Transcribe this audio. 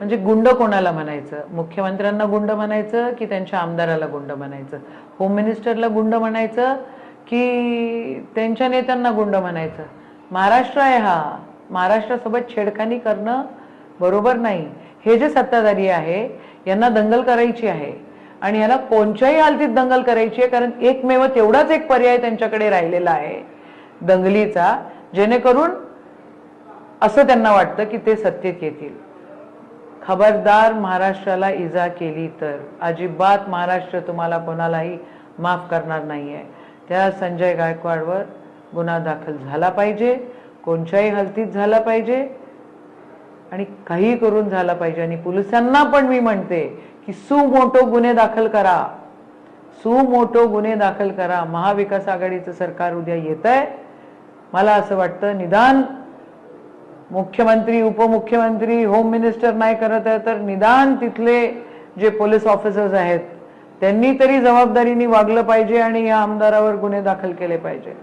म्हणजे गुंड कोणाला म्हणायचं? मुख्यमंत्र्यांना गुंड म्हणायचं की त्यांच्या आमदाराला गुंड म्हणायचं? होम मिनिस्टरला गुंड म्हणायचं की त्यांच्या नेत्यांना गुंड म्हणायचं? महाराष्ट्र आहे हा. महाराष्ट्रासोबत छेडखानी करणं बरोबर नाही. हे जे सत्ताधारी आहे यांना दंगल करायची आहे. आणि याला कोणत्याही हालतीत दंगल करायची आहे कारण एकमेव तेवढाच एक पर्याय त्यांच्याकडे राहिलेला आहे दंगलीचा जेणेकरून असं त्यांना वाटतं की ते सत्तेत येतील. खबरदार महाराष्ट्राला इजा केली तर अजिबात महाराष्ट्र तुम्हाला कोणालाही माफ करणार नाही आहे त्या संजय गायकवाडवर गुन्हा दाखल झाला पाहिजे कोणत्याही हलतीत झाला पाहिजे आणि काही करून झाला पाहिजे. आणि पोलिसांना पण मी म्हणते की सु मोठो गुन्हे दाखल करा. सु मोठो गुन्हे दाखल करा. महाविकास आघाडीचं सरकार उद्या येत आहे मला असं वाटतं निदान मुख्यमंत्री उपमुख्यमंत्री होम मिनिस्टर नाही करत आहे तर निदान तिथले जे पोलीस ऑफिसर्स आहेत त्यांनी तरी जबाबदारीने वागलं पाहिजे आणि या आमदारावर गुन्हे दाखल केले पाहिजे.